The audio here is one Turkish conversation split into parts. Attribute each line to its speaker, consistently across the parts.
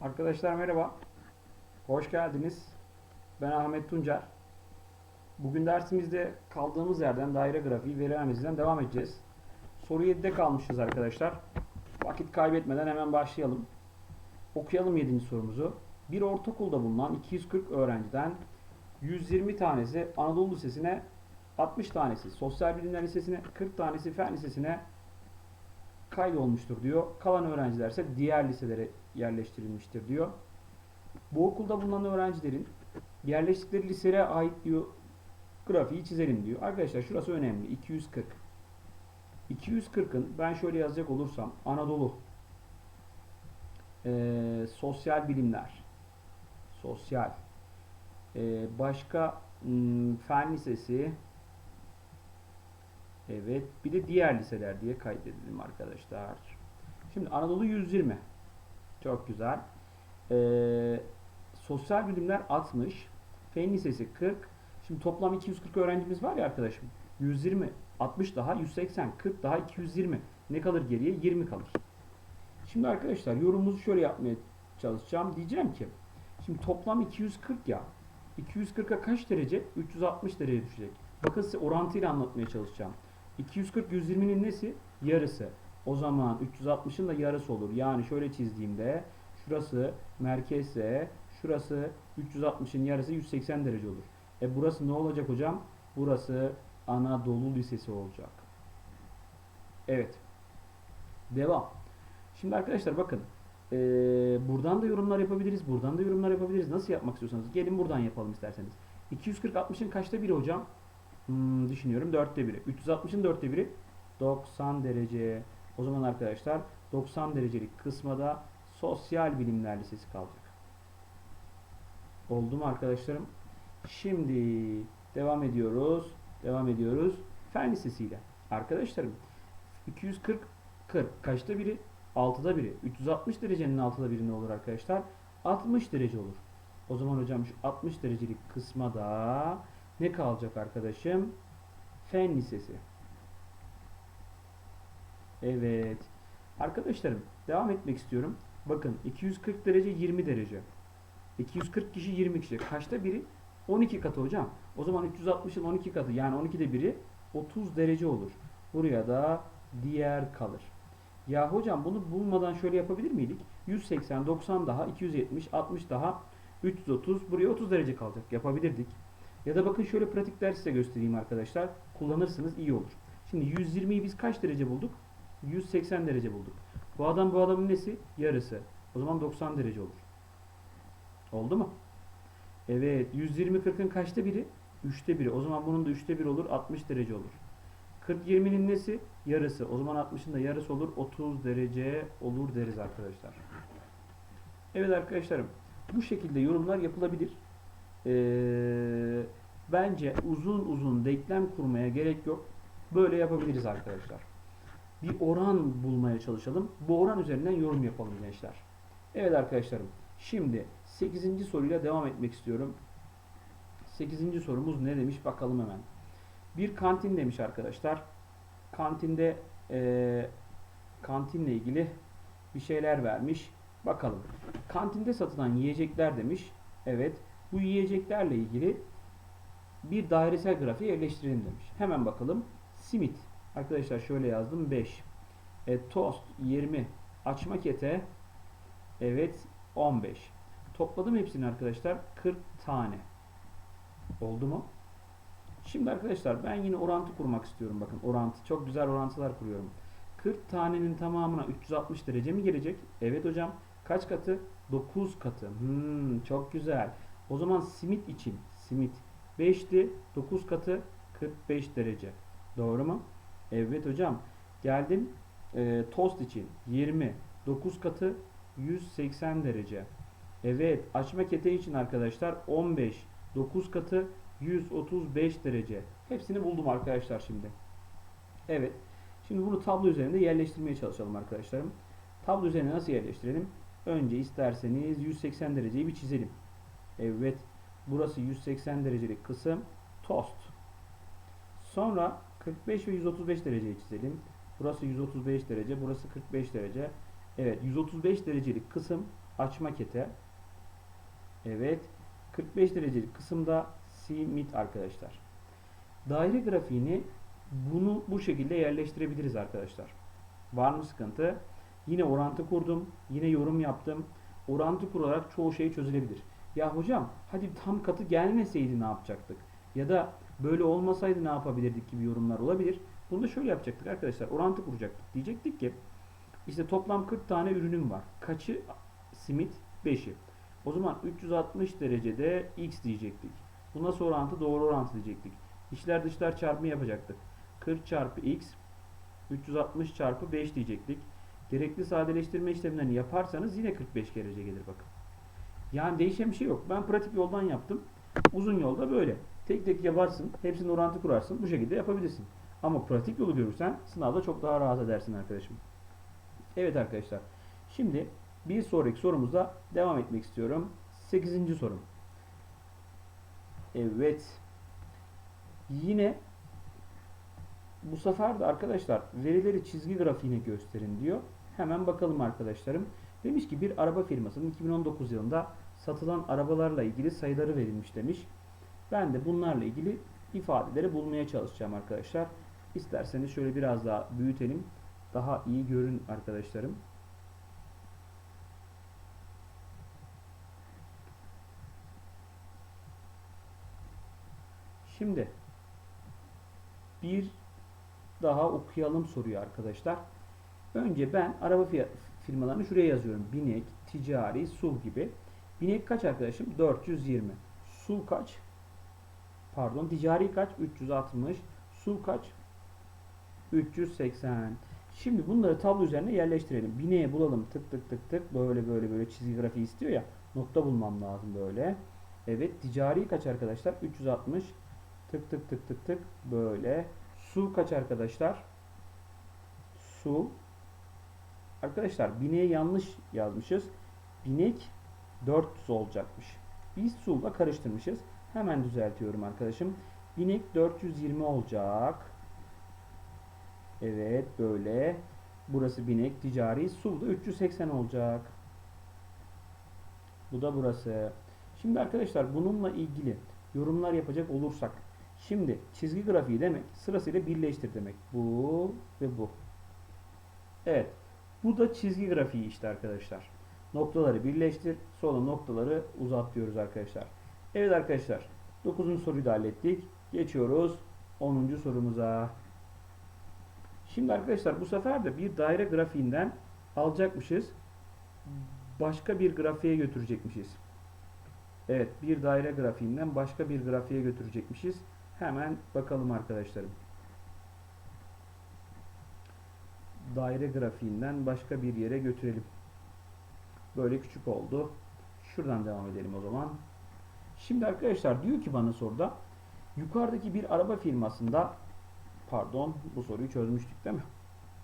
Speaker 1: Arkadaşlar merhaba. Hoş geldiniz. Ben Ahmet Tuncer. Bugün dersimizde kaldığımız yerden daire grafiği veri analizinden devam edeceğiz. Soru 7'de kalmışız arkadaşlar. Vakit kaybetmeden hemen başlayalım. Okuyalım 7. sorumuzu. Bir ortaokulda bulunan 240 öğrenciden 120 tanesi Anadolu Lisesi'ne 60 tanesi Sosyal Bilimler Lisesi'ne 40 tanesi Fen Lisesi'ne kaydolmuştur diyor. Kalan öğrenciler ise diğer liselere yerleştirilmiştir diyor. Bu okulda bulunan öğrencilerin yerleştikleri liselere ait diyor grafiği çizelim diyor. Arkadaşlar şurası önemli. 240. 240'ın ben şöyle yazacak olursam Anadolu eee, sosyal bilimler sosyal eee, başka hmm, fen lisesi Evet. Bir de diğer liseler diye kaydedelim arkadaşlar. Şimdi Anadolu 120. Çok güzel. Ee, sosyal bilimler 60. Fen lisesi 40. Şimdi toplam 240 öğrencimiz var ya arkadaşım. 120, 60 daha 180, 40 daha 220. Ne kalır geriye? 20 kalır. Şimdi arkadaşlar yorumumuzu şöyle yapmaya çalışacağım. Diyeceğim ki şimdi toplam 240 ya. 240'a kaç derece? 360 derece düşecek. Bakın size orantıyla anlatmaya çalışacağım. 240 120'nin nesi? Yarısı. O zaman 360'ın da yarısı olur. Yani şöyle çizdiğimde şurası merkezse şurası 360'ın yarısı 180 derece olur. E burası ne olacak hocam? Burası Anadolu Lisesi olacak. Evet. Devam. Şimdi arkadaşlar bakın. Ee, buradan da yorumlar yapabiliriz. Buradan da yorumlar yapabiliriz. Nasıl yapmak istiyorsanız. Gelin buradan yapalım isterseniz. 240 60'ın kaçta biri hocam? Hmm, düşünüyorum. Dörtte biri. 360'ın dörtte biri 90 derece. O zaman arkadaşlar 90 derecelik kısma da Sosyal Bilimler Lisesi kalacak. Oldu mu arkadaşlarım? Şimdi devam ediyoruz. Devam ediyoruz. Fen Lisesi ile. Arkadaşlarım 240 40 kaçta biri? 6'da biri. 360 derecenin 6'da biri ne olur arkadaşlar? 60 derece olur. O zaman hocam şu 60 derecelik kısma da ne kalacak arkadaşım? Fen Lisesi. Evet. Arkadaşlarım devam etmek istiyorum. Bakın 240 derece 20 derece. 240 kişi 20 kişi. Kaçta biri? 12 katı hocam. O zaman 360'ın 12 katı yani 12'de biri 30 derece olur. Buraya da diğer kalır. Ya hocam bunu bulmadan şöyle yapabilir miydik? 180, 90 daha, 270, 60 daha, 330. Buraya 30 derece kalacak. Yapabilirdik. Ya da bakın şöyle pratikler size göstereyim arkadaşlar. Kullanırsanız iyi olur. Şimdi 120'yi biz kaç derece bulduk? 180 derece bulduk. Bu adam bu adamın nesi? Yarısı. O zaman 90 derece olur. Oldu mu? Evet. 120 40'ın kaçta biri? 3'te biri. O zaman bunun da 3'te 1 olur. 60 derece olur. 40 20'nin nesi? Yarısı. O zaman 60'ın da yarısı olur. 30 derece olur deriz arkadaşlar. Evet arkadaşlarım. Bu şekilde yorumlar yapılabilir. Ee, bence uzun uzun denklem kurmaya gerek yok. Böyle yapabiliriz arkadaşlar. Bir oran bulmaya çalışalım. Bu oran üzerinden yorum yapalım gençler. Evet arkadaşlarım. Şimdi 8. soruyla devam etmek istiyorum. 8. sorumuz ne demiş bakalım hemen. Bir kantin demiş arkadaşlar. Kantinde eee kantinle ilgili bir şeyler vermiş. Bakalım. Kantinde satılan yiyecekler demiş. Evet. Bu yiyeceklerle ilgili bir dairesel grafiğe yerleştirelim demiş. Hemen bakalım. Simit. Arkadaşlar şöyle yazdım. 5. E, tost 20. Açma kete evet 15. Topladım hepsini arkadaşlar. 40 tane. Oldu mu? Şimdi arkadaşlar ben yine orantı kurmak istiyorum. Bakın orantı. Çok güzel orantılar kuruyorum. 40 tanenin tamamına 360 derece mi gelecek? Evet hocam. Kaç katı? 9 katı. Hmm, çok güzel. O zaman simit için simit 5'ti. 9 katı 45 derece. Doğru mu? Evet hocam. Geldim e, tost için 20. 9 katı 180 derece. Evet açma kete için arkadaşlar 15. 9 katı 135 derece. Hepsini buldum arkadaşlar şimdi. Evet. Şimdi bunu tablo üzerinde yerleştirmeye çalışalım arkadaşlarım. Tablo üzerine nasıl yerleştirelim? Önce isterseniz 180 dereceyi bir çizelim. Evet. Burası 180 derecelik kısım tost. Sonra 45 ve 135 dereceyi çizelim. Burası 135 derece, burası 45 derece. Evet, 135 derecelik kısım açma kete. Evet. 45 derecelik kısımda simit arkadaşlar. Daire grafiğini bunu bu şekilde yerleştirebiliriz arkadaşlar. Var mı sıkıntı? Yine orantı kurdum. Yine yorum yaptım. Orantı kurarak çoğu şey çözülebilir. Ya hocam hadi tam katı gelmeseydi ne yapacaktık? Ya da böyle olmasaydı ne yapabilirdik gibi yorumlar olabilir. Bunu da şöyle yapacaktık arkadaşlar. Orantı kuracaktık. Diyecektik ki işte toplam 40 tane ürünüm var. Kaçı simit? 5'i. O zaman 360 derecede x diyecektik. Bu nasıl orantı? Doğru orantı diyecektik. İçler dışlar çarpımı yapacaktık. 40 çarpı x 360 çarpı 5 diyecektik. Gerekli sadeleştirme işlemlerini yaparsanız yine 45 derece gelir bakın. Yani değişen bir şey yok. Ben pratik yoldan yaptım. Uzun yolda böyle. Tek tek yaparsın. Hepsini orantı kurarsın. Bu şekilde yapabilirsin. Ama pratik yolu görürsen sınavda çok daha rahat edersin arkadaşım. Evet arkadaşlar. Şimdi bir sonraki sorumuzda devam etmek istiyorum. 8. sorum. Evet. Yine bu sefer de arkadaşlar verileri çizgi grafiğine gösterin diyor. Hemen bakalım arkadaşlarım. Demiş ki bir araba firmasının 2019 yılında satılan arabalarla ilgili sayıları verilmiş demiş. Ben de bunlarla ilgili ifadeleri bulmaya çalışacağım arkadaşlar. İsterseniz şöyle biraz daha büyütelim. Daha iyi görün arkadaşlarım. Şimdi bir daha okuyalım soruyu arkadaşlar. Önce ben araba firmalarını şuraya yazıyorum. Binek, ticari, SUV gibi. Binek kaç arkadaşım? 420. SUV kaç? Pardon ticari kaç? 360. SUV kaç? 380. Şimdi bunları tablo üzerine yerleştirelim. Bineğe bulalım. Tık tık tık tık. Böyle böyle böyle çizgi grafiği istiyor ya. Nokta bulmam lazım böyle. Evet ticari kaç arkadaşlar? 360. Tık tık tık tık tık. Böyle. Su kaç arkadaşlar? Su. Arkadaşlar bineğe yanlış yazmışız. Binek 400 olacakmış. Biz su'la karıştırmışız. Hemen düzeltiyorum arkadaşım. Binek 420 olacak. Evet böyle. Burası binek ticari. Su da 380 olacak. Bu da burası. Şimdi arkadaşlar bununla ilgili yorumlar yapacak olursak Şimdi çizgi grafiği demek sırasıyla birleştir demek. Bu ve bu. Evet. Bu da çizgi grafiği işte arkadaşlar. Noktaları birleştir. Sonra noktaları uzat diyoruz arkadaşlar. Evet arkadaşlar. 9. soruyu da hallettik. Geçiyoruz 10. sorumuza. Şimdi arkadaşlar bu sefer de bir daire grafiğinden alacakmışız. Başka bir grafiğe götürecekmişiz. Evet bir daire grafiğinden başka bir grafiğe götürecekmişiz. Hemen bakalım arkadaşlarım. Daire grafiğinden başka bir yere götürelim. Böyle küçük oldu. Şuradan devam edelim o zaman. Şimdi arkadaşlar diyor ki bana soruda yukarıdaki bir araba firmasında pardon bu soruyu çözmüştük değil mi?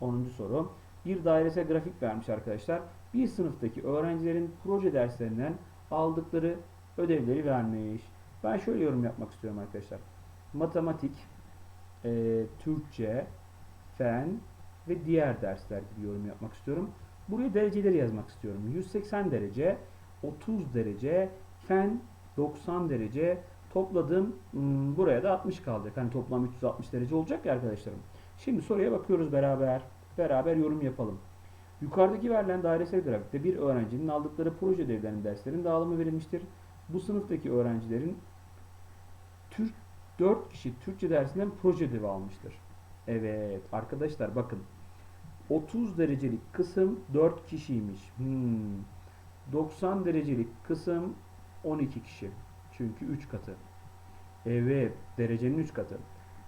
Speaker 1: 10. soru. Bir dairesel grafik vermiş arkadaşlar. Bir sınıftaki öğrencilerin proje derslerinden aldıkları ödevleri vermiş. Ben şöyle yorum yapmak istiyorum arkadaşlar matematik, e, Türkçe, fen ve diğer dersler gibi yorum yapmak istiyorum. Buraya dereceleri yazmak istiyorum. 180 derece, 30 derece, fen 90 derece topladım. Hmm, buraya da 60 kaldı. Hani toplam 360 derece olacak ya arkadaşlarım. Şimdi soruya bakıyoruz beraber. Beraber yorum yapalım. Yukarıdaki verilen dairesel grafikte bir öğrencinin aldıkları proje ödevlerinin derslerin dağılımı verilmiştir. Bu sınıftaki öğrencilerin Türk 4 kişi Türkçe dersinden proje ödevi almıştır. Evet arkadaşlar bakın 30 derecelik kısım 4 kişiymiş. Hmm. 90 derecelik kısım 12 kişi. Çünkü 3 katı. Evet derecenin 3 katı.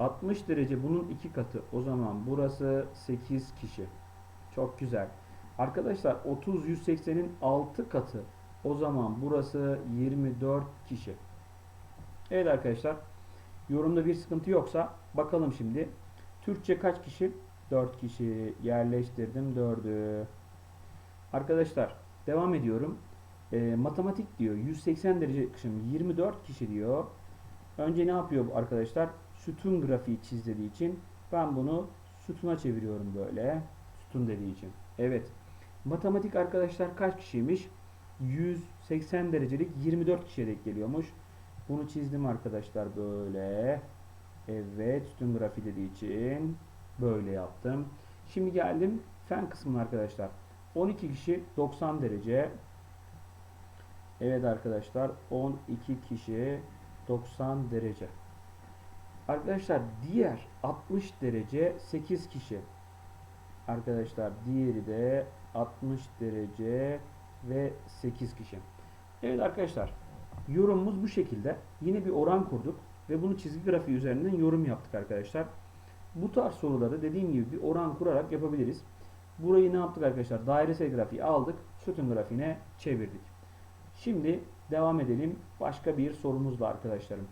Speaker 1: 60 derece bunun 2 katı. O zaman burası 8 kişi. Çok güzel. Arkadaşlar 30 180'in 6 katı. O zaman burası 24 kişi. Evet arkadaşlar. Yorumda bir sıkıntı yoksa bakalım şimdi. Türkçe kaç kişi? 4 kişi. Yerleştirdim 4'ü. Arkadaşlar devam ediyorum. E, matematik diyor. 180 derece kışım 24 kişi diyor. Önce ne yapıyor bu arkadaşlar? Sütun grafiği çiz dediği için ben bunu sütuna çeviriyorum böyle. Sütun dediği için. Evet. Matematik arkadaşlar kaç kişiymiş? 180 derecelik 24 kişiye denk geliyormuş. Bunu çizdim arkadaşlar böyle. Evet sütun grafiği dediği için böyle yaptım. Şimdi geldim fen kısmına arkadaşlar. 12 kişi 90 derece. Evet arkadaşlar 12 kişi 90 derece. Arkadaşlar diğer 60 derece 8 kişi. Arkadaşlar diğeri de 60 derece ve 8 kişi. Evet arkadaşlar yorumumuz bu şekilde. Yine bir oran kurduk ve bunu çizgi grafiği üzerinden yorum yaptık arkadaşlar. Bu tarz soruları dediğim gibi bir oran kurarak yapabiliriz. Burayı ne yaptık arkadaşlar? Dairesel grafiği aldık. Sütun grafiğine çevirdik. Şimdi devam edelim. Başka bir sorumuzla arkadaşlarım.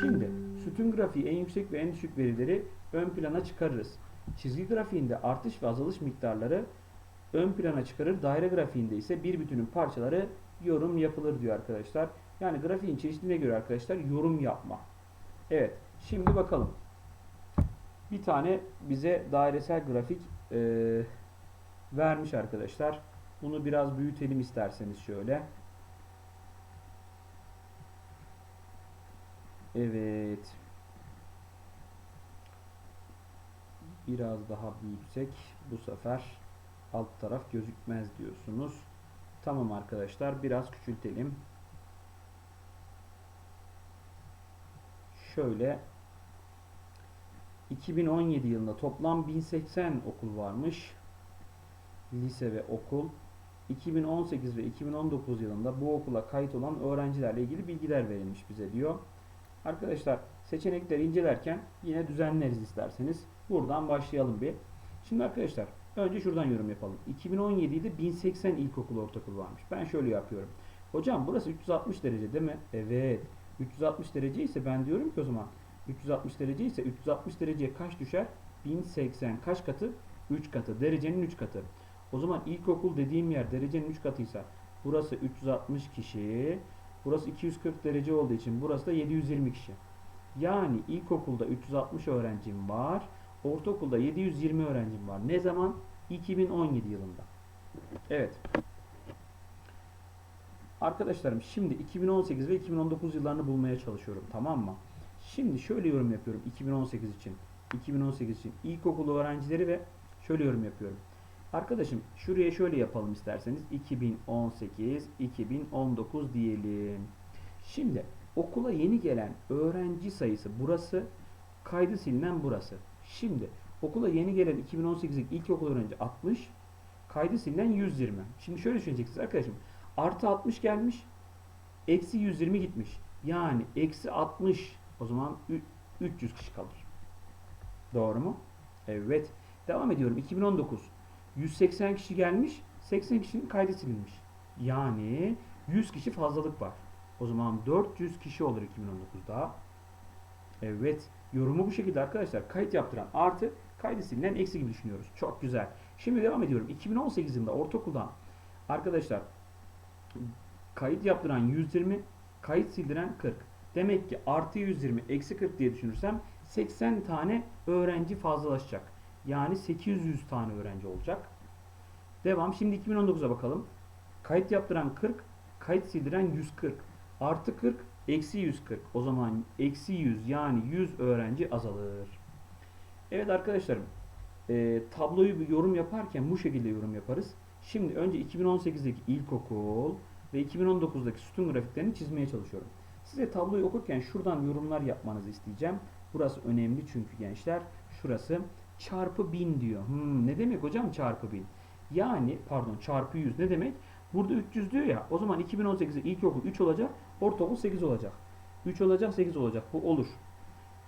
Speaker 1: Şimdi sütun grafiği en yüksek ve en düşük verileri ön plana çıkarırız. Çizgi grafiğinde artış ve azalış miktarları ön plana çıkarır. Daire grafiğinde ise bir bütünün parçaları yorum yapılır diyor arkadaşlar. Yani grafiğin çeşidine göre arkadaşlar yorum yapma. Evet. Şimdi bakalım. Bir tane bize dairesel grafik e, vermiş arkadaşlar. Bunu biraz büyütelim isterseniz şöyle. Evet. Biraz daha büyütsek bu sefer alt taraf gözükmez diyorsunuz. Tamam arkadaşlar biraz küçültelim. Şöyle 2017 yılında toplam 1080 okul varmış. Lise ve okul. 2018 ve 2019 yılında bu okula kayıt olan öğrencilerle ilgili bilgiler verilmiş bize diyor. Arkadaşlar seçenekleri incelerken yine düzenleriz isterseniz. Buradan başlayalım bir. Şimdi arkadaşlar önce şuradan yorum yapalım. 2017'de 1080 ilkokul ortaokul varmış. Ben şöyle yapıyorum. Hocam burası 360 derece değil mi? Evet. 360 derece ise ben diyorum ki o zaman 360 derece ise 360 dereceye kaç düşer? 1080 kaç katı? 3 katı. Derecenin 3 katı. O zaman ilkokul dediğim yer derecenin 3 katıysa burası 360 kişi. Burası 240 derece olduğu için burası da 720 kişi. Yani ilkokulda 360 öğrencim var. Ortaokulda 720 öğrencim var. Ne zaman? 2017 yılında. Evet. Arkadaşlarım şimdi 2018 ve 2019 yıllarını bulmaya çalışıyorum. Tamam mı? Şimdi şöyle yorum yapıyorum 2018 için. 2018 için ilkokul öğrencileri ve şöyle yorum yapıyorum. Arkadaşım şuraya şöyle yapalım isterseniz. 2018, 2019 diyelim. Şimdi okula yeni gelen öğrenci sayısı burası. Kaydı silinen burası. Şimdi okula yeni gelen 2018'lik ilkokul öğrenci 60. Kaydı silinen 120. Şimdi şöyle düşüneceksiniz arkadaşım. Artı 60 gelmiş. Eksi 120 gitmiş. Yani eksi 60 o zaman 300 kişi kalır. Doğru mu? Evet. Devam ediyorum. 2019. 180 kişi gelmiş. 80 kişinin kaydı silinmiş. Yani 100 kişi fazlalık var. O zaman 400 kişi olur 2019'da. Evet. Yorumu bu şekilde arkadaşlar. Kayıt yaptıran artı kaydı silinen eksi gibi düşünüyoruz. Çok güzel. Şimdi devam ediyorum. 2018 yılında ortaokuldan arkadaşlar kayıt yaptıran 120, kayıt sildiren 40. Demek ki artı 120 eksi 40 diye düşünürsem 80 tane öğrenci fazlalaşacak. Yani 800 tane öğrenci olacak. Devam. Şimdi 2019'a bakalım. Kayıt yaptıran 40, kayıt sildiren 140. Artı 40, eksi 140. O zaman eksi 100 yani 100 öğrenci azalır. Evet arkadaşlarım. E, tabloyu bir yorum yaparken bu şekilde yorum yaparız. Şimdi önce 2018'deki ilkokul ve 2019'daki sütun grafiklerini çizmeye çalışıyorum. Size tabloyu okurken şuradan yorumlar yapmanızı isteyeceğim. Burası önemli çünkü gençler. Şurası çarpı 1000 diyor. Hmm, ne demek hocam çarpı 1000? Yani pardon çarpı 100 ne demek? Burada 300 diyor ya. O zaman 2018'de ilkokul 3 olacak. Ortaokul 8 olacak. 3 olacak 8 olacak. Bu olur.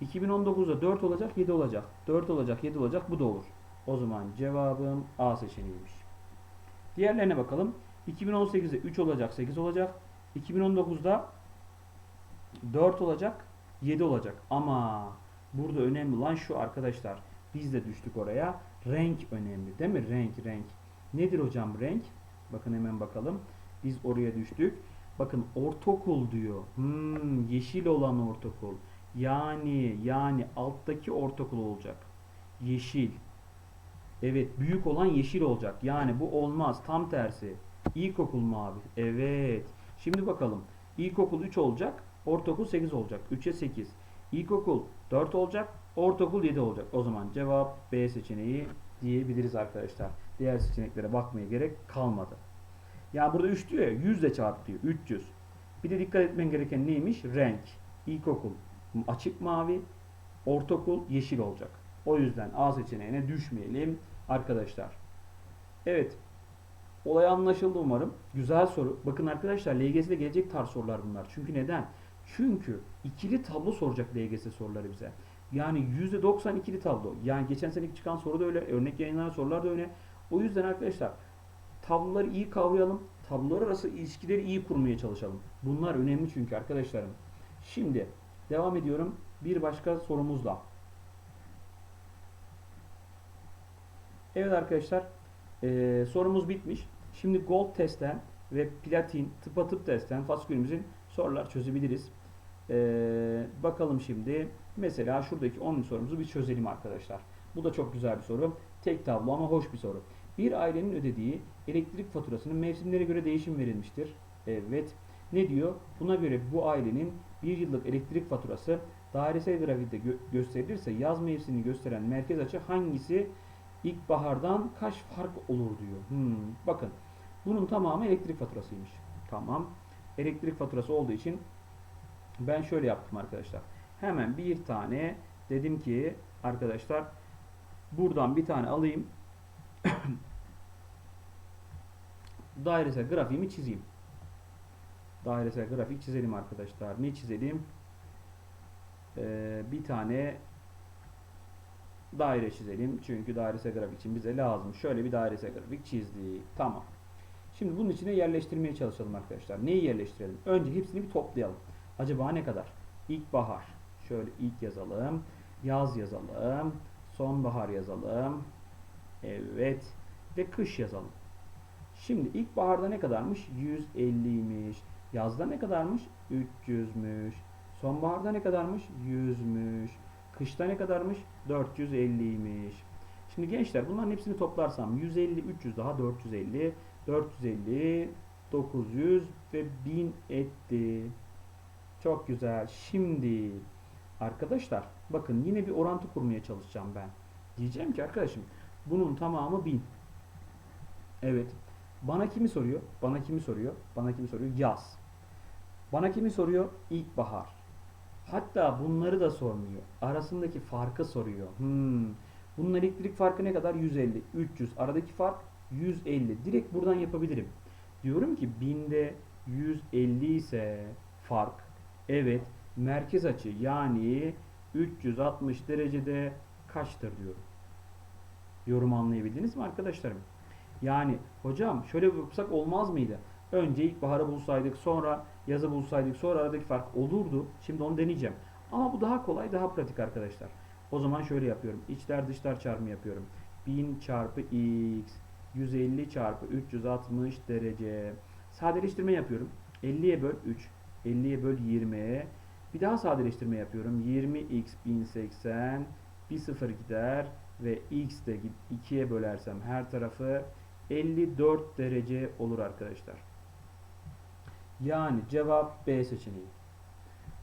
Speaker 1: 2019'da 4 olacak 7 olacak. 4 olacak 7 olacak. Bu da olur. O zaman cevabım A seçeneğiymiş. Diğerlerine bakalım. 2018'de 3 olacak 8 olacak. 2019'da 4 olacak 7 olacak. Ama burada önemli olan şu arkadaşlar. Biz de düştük oraya. Renk önemli değil mi? Renk renk. Nedir hocam renk? Bakın hemen bakalım. Biz oraya düştük. Bakın ortaokul diyor. Hmm, yeşil olan ortaokul. Yani yani alttaki ortaokul olacak. Yeşil. Evet büyük olan yeşil olacak. Yani bu olmaz. Tam tersi. İlkokul mavi. Evet. Şimdi bakalım. İlkokul 3 olacak. Ortaokul 8 olacak. 3'e 8. İlkokul 4 olacak. Ortaokul 7 olacak. O zaman cevap B seçeneği diyebiliriz arkadaşlar. Diğer seçeneklere bakmaya gerek kalmadı. Ya burada 3 diyor ya 100 ile çarp diyor. 300. Bir de dikkat etmen gereken neymiş? Renk. İlkokul açık mavi. Ortaokul yeşil olacak. O yüzden A seçeneğine düşmeyelim arkadaşlar. Evet. Olay anlaşıldı umarım. Güzel soru. Bakın arkadaşlar LGS'de gelecek tarz sorular bunlar. Çünkü neden? Çünkü ikili tablo soracak LGS soruları bize. Yani %90 ikili tablo. Yani geçen seneki çıkan soru da öyle. Örnek yayınlanan sorular da öyle. O yüzden arkadaşlar tabloları iyi kavrayalım. Tablolar arası ilişkileri iyi kurmaya çalışalım. Bunlar önemli çünkü arkadaşlarım. Şimdi devam ediyorum bir başka sorumuzla. Evet arkadaşlar eee, sorumuz bitmiş. Şimdi Gold testten ve Platin tıpatıp testten faskülümüzün sorular çözebiliriz. Eee, bakalım şimdi. Mesela şuradaki 10 sorumuzu bir çözelim arkadaşlar. Bu da çok güzel bir soru. Tek tablo ama hoş bir soru. Bir ailenin ödediği elektrik faturasının mevsimlere göre değişim verilmiştir. Evet. Ne diyor? Buna göre bu ailenin bir yıllık elektrik faturası dairesel grafikte gö- gösterilirse yaz mevsimini gösteren merkez açı hangisi ilkbahardan kaç fark olur diyor. Hmm, bakın bunun tamamı elektrik faturasıymış. Tamam. Elektrik faturası olduğu için ben şöyle yaptım arkadaşlar. Hemen bir tane dedim ki arkadaşlar buradan bir tane alayım. Dairesel grafiğimi çizeyim. Dairesel grafik çizelim arkadaşlar. Ne çizelim? Ee, bir tane daire çizelim. Çünkü dairesel grafik için bize lazım. Şöyle bir dairesel grafik çizdik. Tamam. Şimdi bunun içine yerleştirmeye çalışalım arkadaşlar. Neyi yerleştirelim? Önce hepsini bir toplayalım. Acaba ne kadar? İlkbahar. Şöyle ilk yazalım. Yaz yazalım. Sonbahar yazalım. Evet. Ve kış yazalım. Şimdi ilkbaharda ne kadarmış? 150'ymiş. Yazda ne kadarmış? 300'müş. Sonbaharda ne kadarmış? 100'müş. Kışta ne kadarmış? 450'ymiş. Şimdi gençler bunların hepsini toplarsam 150, 300 daha 450, 450, 900 ve 1000 etti. Çok güzel. Şimdi arkadaşlar bakın yine bir orantı kurmaya çalışacağım ben. Diyeceğim ki arkadaşım bunun tamamı 1000. Evet. Bana kimi soruyor? Bana kimi soruyor? Bana kimi soruyor? Yaz. Bana kimi soruyor? İlkbahar. Hatta bunları da sormuyor. Arasındaki farkı soruyor. Hmm. Bunun elektrik farkı ne kadar? 150, 300. Aradaki fark 150. Direkt buradan yapabilirim. Diyorum ki 1000'de 150 ise fark. Evet. Merkez açı yani 360 derecede kaçtır diyorum. Yorum anlayabildiniz mi arkadaşlarım? Yani hocam şöyle yapsak olmaz mıydı? Önce ilkbaharı bulsaydık, sonra yazı bulsaydık, sonra aradaki fark olurdu. Şimdi onu deneyeceğim. Ama bu daha kolay, daha pratik arkadaşlar. O zaman şöyle yapıyorum. İçler dışlar çarpımı yapıyorum. 1000 çarpı x 150 çarpı 360 derece. Sadeleştirme yapıyorum. 50'ye böl 3. 50'ye böl 20'ye. Bir daha sadeleştirme yapıyorum. 20x 1080 bir sıfır gider ve x de 2'ye bölersem her tarafı 54 derece olur arkadaşlar. Yani cevap B seçeneği.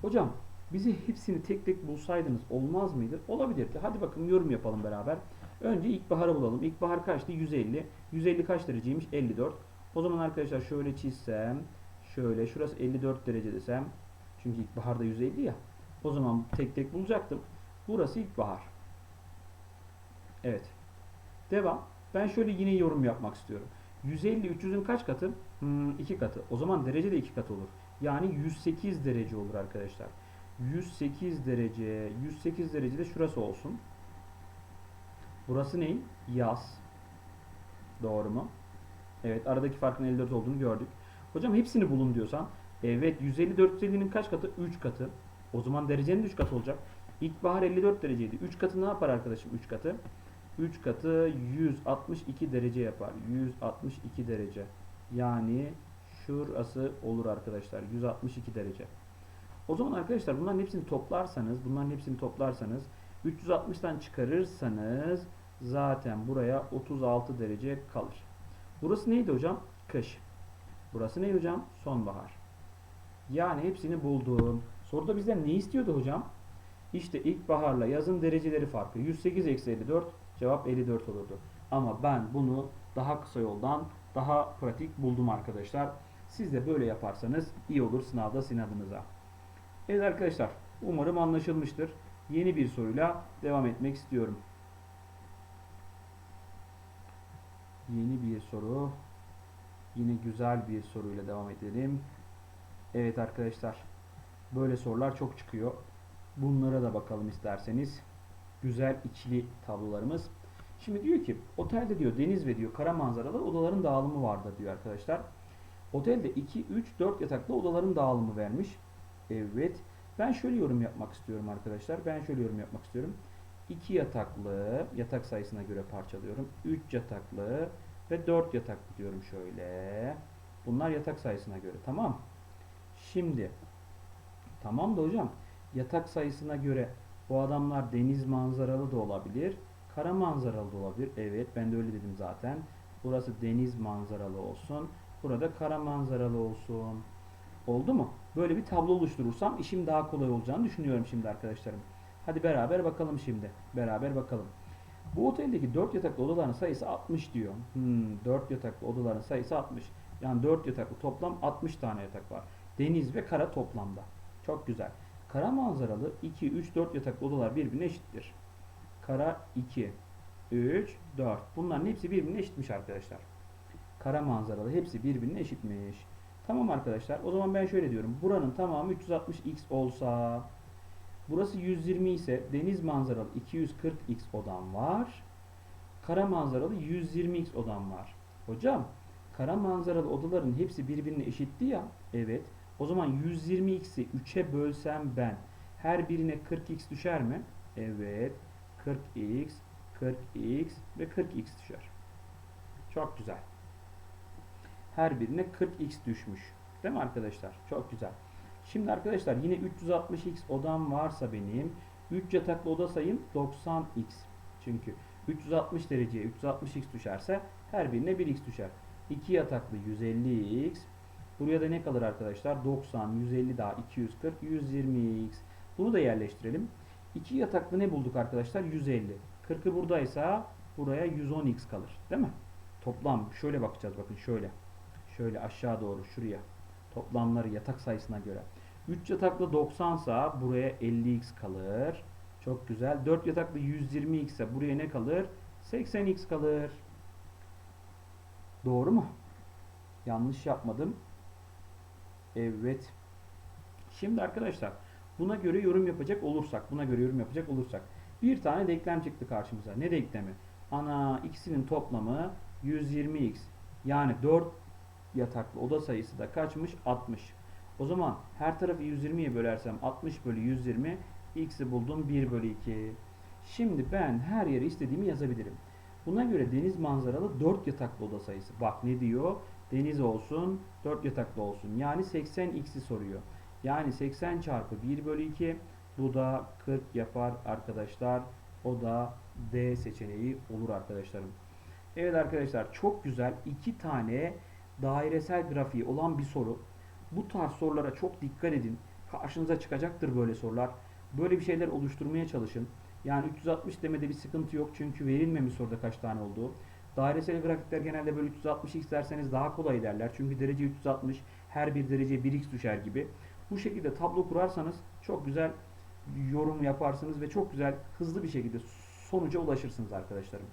Speaker 1: Hocam bizi hepsini tek tek bulsaydınız olmaz mıydı? Olabilirdi. Hadi bakın yorum yapalım beraber. Önce ilkbaharı bulalım. İlkbahar kaçtı? 150. 150 kaç dereceymiş? 54. O zaman arkadaşlar şöyle çizsem. Şöyle şurası 54 derece desem. Çünkü ilkbaharda 150 ya. O zaman tek tek bulacaktım. Burası ilkbahar. Evet. Devam. Ben şöyle yine yorum yapmak istiyorum. 150 300'ün kaç katı? Hmm, 2 katı. O zaman derece de 2 katı olur. Yani 108 derece olur arkadaşlar. 108 derece. 108 derece de şurası olsun. Burası ne? Yaz. Doğru mu? Evet aradaki farkın 54 olduğunu gördük. Hocam hepsini bulun diyorsan. Evet 150 450'nin kaç katı? 3 katı. O zaman derecenin de 3 katı olacak. İlkbahar 54 dereceydi. 3 katı ne yapar arkadaşım 3 katı? 3 katı 162 derece yapar. 162 derece. Yani şurası olur arkadaşlar. 162 derece. O zaman arkadaşlar bunların hepsini toplarsanız, bunların hepsini toplarsanız 360'tan çıkarırsanız zaten buraya 36 derece kalır. Burası neydi hocam? Kış. Burası neydi hocam? Sonbahar. Yani hepsini buldum. Soruda bizden ne istiyordu hocam? İşte ilkbaharla yazın dereceleri farkı. 108 eksi 54 cevap 54 olurdu. Ama ben bunu daha kısa yoldan daha pratik buldum arkadaşlar. Siz de böyle yaparsanız iyi olur sınavda sizin adınıza. Evet arkadaşlar umarım anlaşılmıştır. Yeni bir soruyla devam etmek istiyorum. Yeni bir soru. Yine güzel bir soruyla devam edelim. Evet arkadaşlar. Böyle sorular çok çıkıyor. Bunlara da bakalım isterseniz. Güzel ikili tablolarımız. Şimdi diyor ki otelde diyor deniz ve diyor kara manzaralı odaların dağılımı vardır diyor arkadaşlar. Otelde 2, 3, 4 yataklı odaların dağılımı vermiş. Evet. Ben şöyle yorum yapmak istiyorum arkadaşlar. Ben şöyle yorum yapmak istiyorum. 2 yataklı yatak sayısına göre parçalıyorum. 3 yataklı ve 4 yataklı diyorum şöyle. Bunlar yatak sayısına göre. Tamam. Şimdi tamam da hocam yatak sayısına göre bu adamlar deniz manzaralı da olabilir. Kara manzaralı da olabilir. Evet ben de öyle dedim zaten. Burası deniz manzaralı olsun. Burada kara manzaralı olsun. Oldu mu? Böyle bir tablo oluşturursam işim daha kolay olacağını düşünüyorum şimdi arkadaşlarım. Hadi beraber bakalım şimdi. Beraber bakalım. Bu oteldeki 4 yataklı odaların sayısı 60 diyor. Hmm, 4 yataklı odaların sayısı 60. Yani 4 yataklı toplam 60 tane yatak var. Deniz ve kara toplamda. Çok güzel. Kara manzaralı 2, 3, 4 yataklı odalar birbirine eşittir. Kara 2, 3, 4. Bunların hepsi birbirine eşitmiş arkadaşlar. Kara manzaralı hepsi birbirine eşitmiş. Tamam arkadaşlar. O zaman ben şöyle diyorum. Buranın tamamı 360x olsa burası 120 ise deniz manzaralı 240x odam var. Kara manzaralı 120x odam var. Hocam kara manzaralı odaların hepsi birbirine eşitti ya. Evet. O zaman 120x'i 3'e bölsem ben her birine 40x düşer mi? Evet. 40x, 40x ve 40x düşer. Çok güzel. Her birine 40x düşmüş. Değil mi arkadaşlar? Çok güzel. Şimdi arkadaşlar yine 360x odam varsa benim 3 yataklı oda sayım 90x. Çünkü 360 dereceye 360x düşerse her birine 1x düşer. 2 yataklı 150x. Buraya da ne kalır arkadaşlar? 90, 150 daha 240, 120x. Bunu da yerleştirelim. 2 yataklı ne bulduk arkadaşlar? 150. 40'ı buradaysa buraya 110x kalır. Değil mi? Toplam şöyle bakacağız bakın şöyle. Şöyle aşağı doğru şuraya. Toplamları yatak sayısına göre. 3 yataklı 90 sa buraya 50x kalır. Çok güzel. 4 yataklı 120x ise buraya ne kalır? 80x kalır. Doğru mu? Yanlış yapmadım. Evet. Şimdi arkadaşlar buna göre yorum yapacak olursak, buna göre yorum yapacak olursak bir tane denklem çıktı karşımıza. Ne denklemi? Ana ikisinin toplamı 120x. Yani 4 yataklı oda sayısı da kaçmış? 60. O zaman her tarafı 120'ye bölersem 60 bölü 120 x'i buldum 1 bölü 2. Şimdi ben her yere istediğimi yazabilirim. Buna göre deniz manzaralı 4 yataklı oda sayısı. Bak ne diyor? Deniz olsun 4 yataklı olsun. Yani 80x'i soruyor. Yani 80 çarpı 1 bölü 2 bu da 40 yapar arkadaşlar. O da D seçeneği olur arkadaşlarım. Evet arkadaşlar çok güzel iki tane dairesel grafiği olan bir soru. Bu tarz sorulara çok dikkat edin. Karşınıza çıkacaktır böyle sorular. Böyle bir şeyler oluşturmaya çalışın. Yani 360 demede bir sıkıntı yok çünkü verilmemiş soruda kaç tane olduğu. Dairesel grafikler genelde böyle 360x derseniz daha kolay ilerler. Çünkü derece 360 her bir derece 1x düşer gibi. Bu şekilde tablo kurarsanız çok güzel yorum yaparsınız ve çok güzel hızlı bir şekilde sonuca ulaşırsınız arkadaşlarım.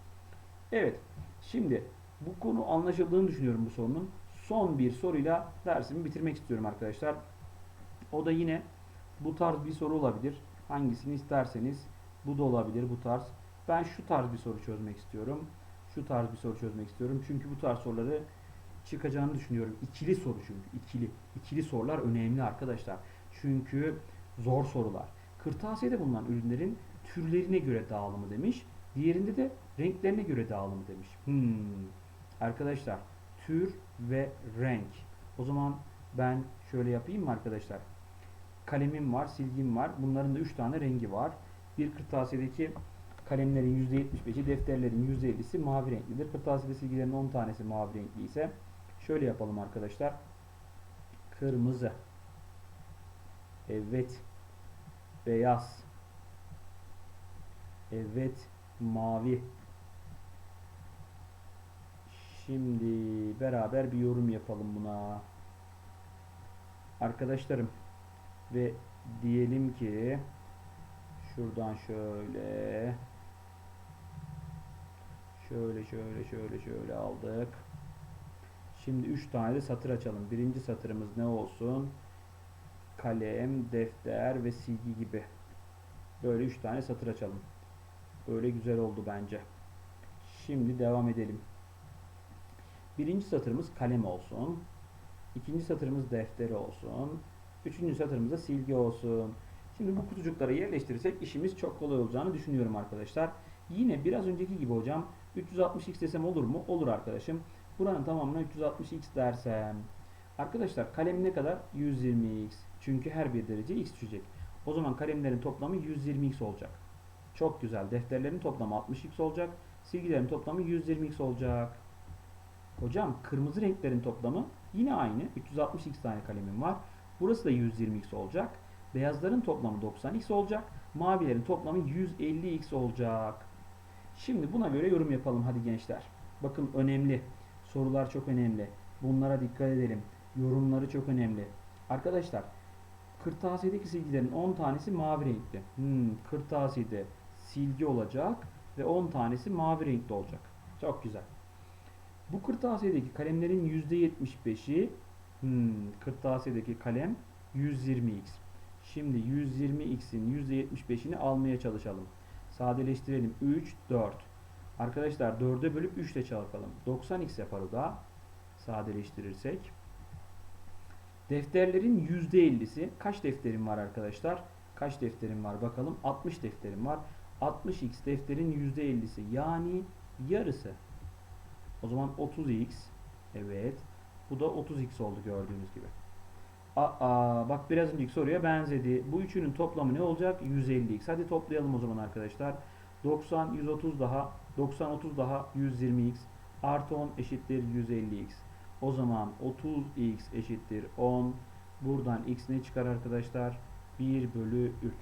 Speaker 1: Evet. Şimdi bu konu anlaşıldığını düşünüyorum bu sorunun. Son bir soruyla dersimi bitirmek istiyorum arkadaşlar. O da yine bu tarz bir soru olabilir. Hangisini isterseniz bu da olabilir bu tarz. Ben şu tarz bir soru çözmek istiyorum. Şu tarz bir soru çözmek istiyorum. Çünkü bu tarz soruları çıkacağını düşünüyorum. İkili soru çünkü. ikili. İkili sorular önemli arkadaşlar. Çünkü zor sorular. Kırtasiyede bulunan ürünlerin türlerine göre dağılımı demiş. Diğerinde de renklerine göre dağılımı demiş. Hmm. Arkadaşlar tür ve renk. O zaman ben şöyle yapayım mı arkadaşlar? Kalemim var, silgim var. Bunların da 3 tane rengi var. Bir kırtasiyedeki kalemlerin %75'i, defterlerin %50'si mavi renklidir. Kırtasiye silgilerin 10 tanesi mavi renkli ise şöyle yapalım arkadaşlar. Kırmızı. Evet. Beyaz. Evet. Mavi. Şimdi beraber bir yorum yapalım buna. Arkadaşlarım ve diyelim ki şuradan şöyle şöyle şöyle şöyle şöyle aldık. Şimdi 3 tane de satır açalım. Birinci satırımız ne olsun? Kalem, defter ve silgi gibi. Böyle 3 tane satır açalım. Böyle güzel oldu bence. Şimdi devam edelim. Birinci satırımız kalem olsun. İkinci satırımız defteri olsun. Üçüncü satırımız da silgi olsun. Şimdi bu kutucukları yerleştirirsek işimiz çok kolay olacağını düşünüyorum arkadaşlar. Yine biraz önceki gibi hocam 360x desem olur mu? Olur arkadaşım. Buranın tamamına 360x dersem. Arkadaşlar kalem ne kadar? 120x. Çünkü her bir derece x düşecek. O zaman kalemlerin toplamı 120x olacak. Çok güzel. Defterlerin toplamı 60x olacak. Silgilerin toplamı 120x olacak. Hocam kırmızı renklerin toplamı yine aynı. 360x tane kalemim var. Burası da 120x olacak. Beyazların toplamı 90x olacak. Mavilerin toplamı 150x olacak. Şimdi buna göre yorum yapalım hadi gençler. Bakın önemli. Sorular çok önemli. Bunlara dikkat edelim. Yorumları çok önemli. Arkadaşlar kırtasiyedeki silgilerin 10 tanesi mavi renkli. Hmm, kırtasiyede silgi olacak ve 10 tanesi mavi renkli olacak. Çok güzel. Bu kırtasiyedeki kalemlerin %75'i hmm, kırtasiyedeki kalem 120x. Şimdi 120x'in %75'ini almaya çalışalım. Sadeleştirelim. 3, 4. Arkadaşlar 4'e bölüp 3 ile çarpalım. 90x yapar o da. Sadeleştirirsek. Defterlerin %50'si. Kaç defterim var arkadaşlar? Kaç defterim var bakalım. 60 defterim var. 60x defterin %50'si. Yani yarısı. O zaman 30x. Evet. Bu da 30x oldu gördüğünüz gibi. Aa, bak biraz önceki soruya benzedi. Bu üçünün toplamı ne olacak? 150x. Hadi toplayalım o zaman arkadaşlar. 90, 130 daha, 90, 30 daha 120x. Artı 10 eşittir 150x. O zaman 30x eşittir 10. Buradan x ne çıkar arkadaşlar? 1 bölü 3.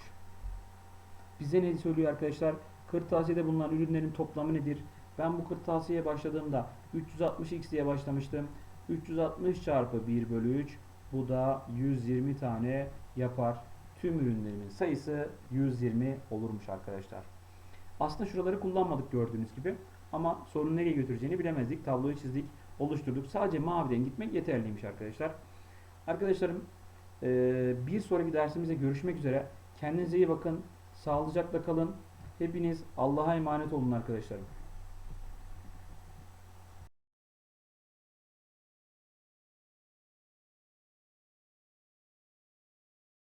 Speaker 1: Bize ne söylüyor arkadaşlar? Kırtasiyede bulunan ürünlerin toplamı nedir? Ben bu kırtasiyeye başladığımda 360x diye başlamıştım. 360 çarpı 1 bölü 3 bu da 120 tane yapar. Tüm ürünlerimin sayısı 120 olurmuş arkadaşlar. Aslında şuraları kullanmadık gördüğünüz gibi. Ama sorunu nereye götüreceğini bilemezdik. Tabloyu çizdik, oluşturduk. Sadece maviden gitmek yeterliymiş arkadaşlar. Arkadaşlarım bir sonraki dersimizde görüşmek üzere. Kendinize iyi bakın. Sağlıcakla kalın. Hepiniz Allah'a emanet olun arkadaşlarım.